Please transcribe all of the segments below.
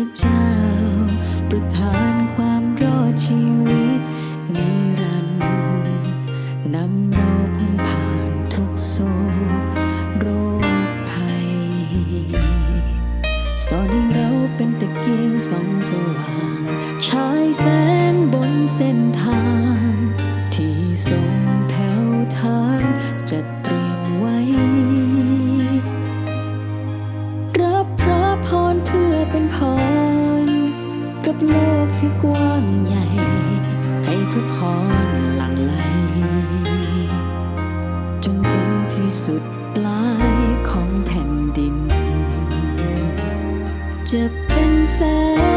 ระเจ้า ประทานความรอดชีวิตนิรันดร์นำเราพ้นผ่านทุกโศกโรคภัย สอนให้เราเป็นตะเกียงสองสว่างฉายแสงบนเส้นทาง ที่ทรงแผ่วทางจัดเตรียมไว้ รับพระพรเพื่อเป็นพร กับโลกที่กว้างใหญ่ ให้พระพรหลั่งไหล จนถึงที่สุดปลายของแผ่นดิน จะเป็นแสง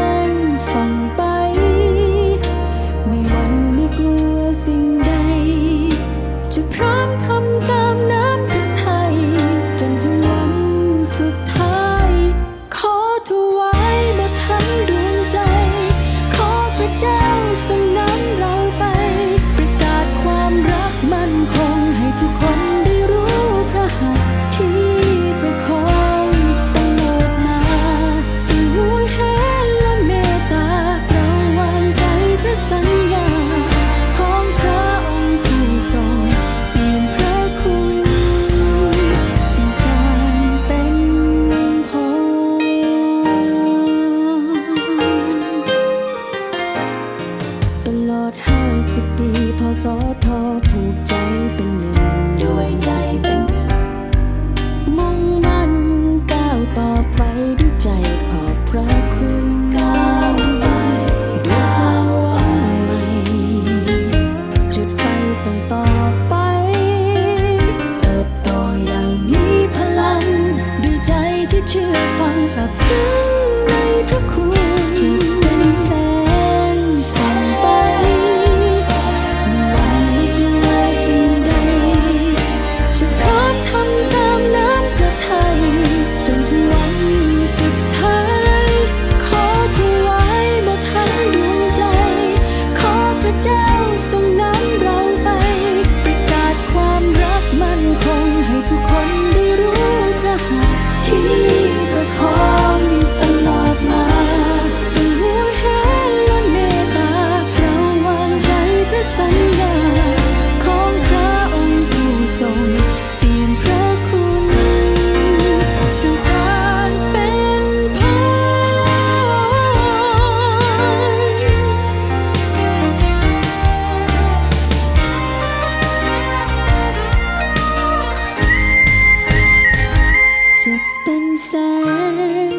ง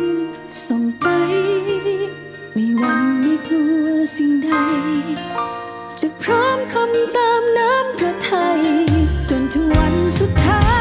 ส่งไป ไม่วันไม่กลัวสิ่งใด จะพร้อมทำตามน้ำพระทัยจนถึงวันสุดท้าย